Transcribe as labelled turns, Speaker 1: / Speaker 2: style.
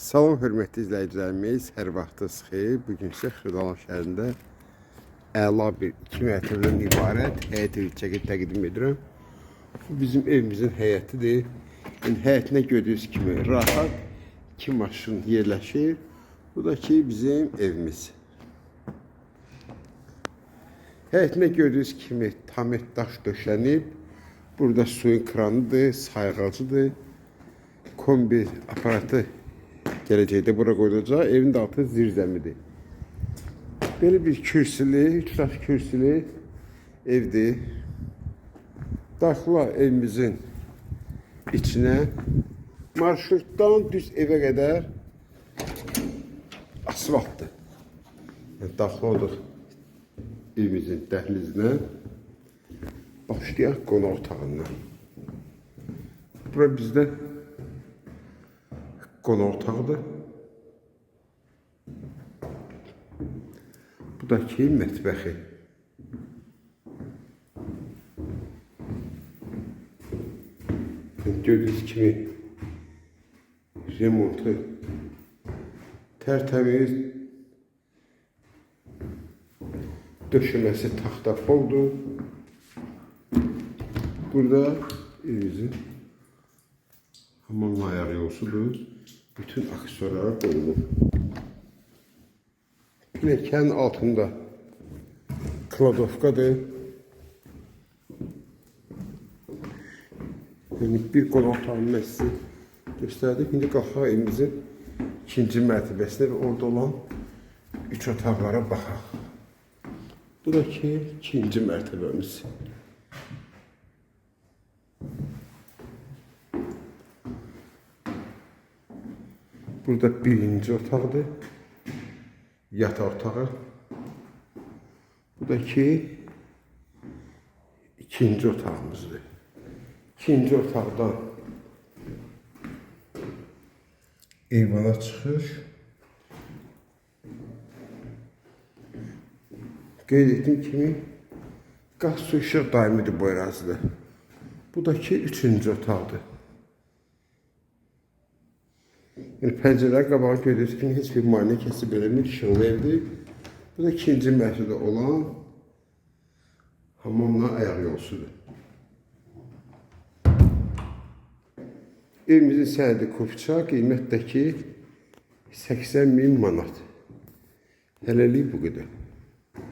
Speaker 1: Salam hörmətli izləyicilərimiz, hər vaxtınız xeyir. Bu gün sizə Xırdalan şəhərində əla bir iki mərtəbədən ibarət həyət evi çəkib təqdim edirəm. Bu bizim evimizin həyətidir. Yəni həyətinə gördüyünüz kimi rahat iki maşın yerləşir. Bu da ki bizim evimiz. Həyətinə gördüyünüz kimi tamet daş döşənib. Burada suyun kranıdır, sayğacıdır. Kombi aparatı gələcəkdə bura qoyulacaq. Evin də altı zirzəmidir. Belə bir kürsülü, üç daş kürsülü evdir. Daxla evimizin içinə marşrutdan düz evə qədər asfaltdır. Yəni, daxil olduq evimizin dəhlizinə. Başlayaq qonaq otağından. Bura bizdə qonaq otağıdır. Bu da ki mətbəxi. Gördüyünüz kimi remontu tərtəmiz döşəməsi taxta poldur. Burada evimizin hamam ayağı yolsudur. Bütün aksesuarlar qoyulub. Piləkənin altında kladovkadır. Yəni bir qonaq otağını mən sizə göstərdim. İndi evimizin ikinci mərtəbəsinə və orada olan üç otaqlara baxaq. Bu da ki ikinci mərtəbəmiz. Burada birinci otaqdır. Yataq otağı. Bu da ki ikinci otağımızdır. İkinci otaqdan eyvana çıxış. Qeyd etdiyim kimi qaz su işıq daimidir bu ərazidə. Bu da ki üçüncü otaqdır. Yəni pəncərələr qabağı görürsünüz ki, heç bir maneə kəsib eləmir, işıqlı evdir. Bu da ikinci mərtəbədə olan hamamla ayaq yolsudur. Evimizin sənədi kupça, qiymət də ki 80 min manat. Hələlik bu qədər.